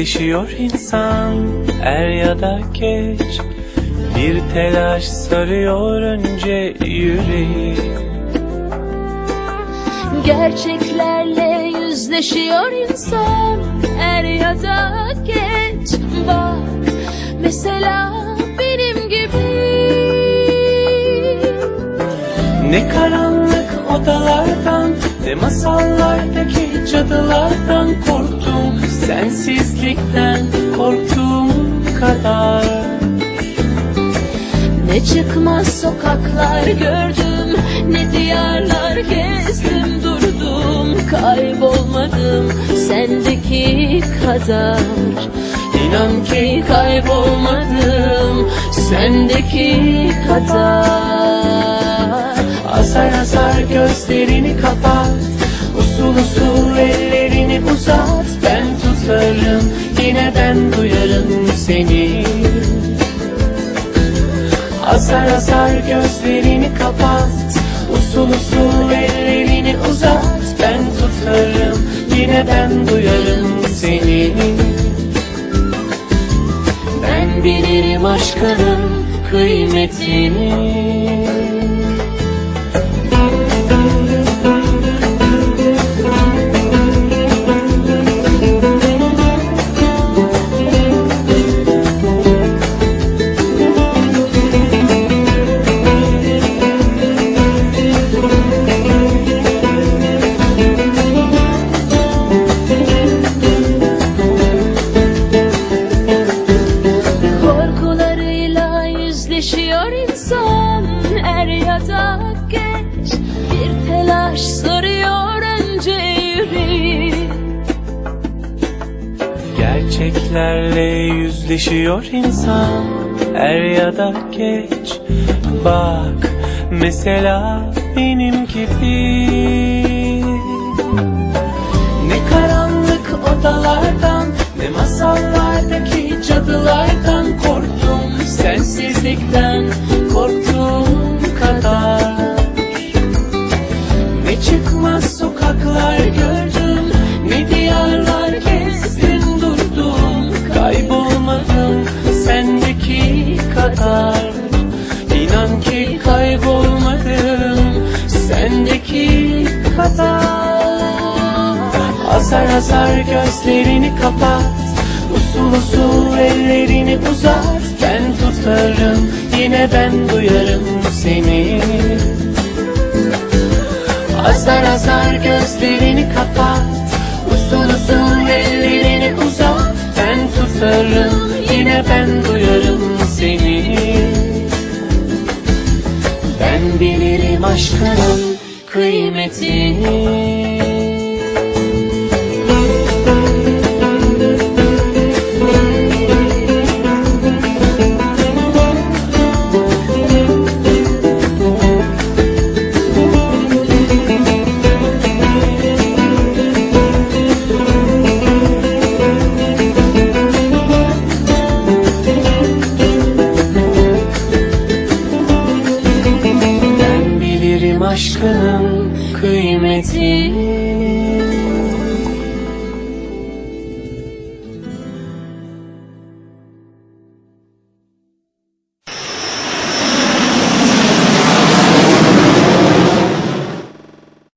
yüzleşiyor insan Er ya da geç. Bir telaş sarıyor önce yüreği. Gerçeklerle yüzleşiyor insan Er ya da geç. Bak mesela benim gibi. Ne karanlık odalardan Ne masallardaki cadılardan korktum Sensizlikten korktuğum kadar. Ne çıkmaz sokaklar gördüm Ne diyarlar gezdim durdum Kaybolmadım sendeki kadar. İnan ki kaybolmadım sendeki kadar. Azar azar gözlerini kapat Usul usul ellerini Azar gözlerini kapat Usul usul ellerini uzat. Ben tutarım yine ben duyarım seni. Ben bilirim aşkının kıymetini yüzleşiyor insan Er ya da geç Bir telaş sarıyor önce yüreği. Gerçeklerle yüzleşiyor insan Er ya da geç Bak mesela benim gibi Sensizlikten korktuğum kadar. Ne çıkmaz sokaklar gördüm Ne diyarlar gezdim durdum. Kaybolmadım sendeki kadar. İnan ki kaybolmadım sendeki kadar. Azar azar gözlerini kapat Usul usul ellerini uzat Ben tutarım yine ben duyarım seni. Azar azar gözlerini kapat Usul usul ellerini uzat. Ben tutarım yine ben duyarım seni. Ben bilirim aşkının kıymetini aşkının kıymetini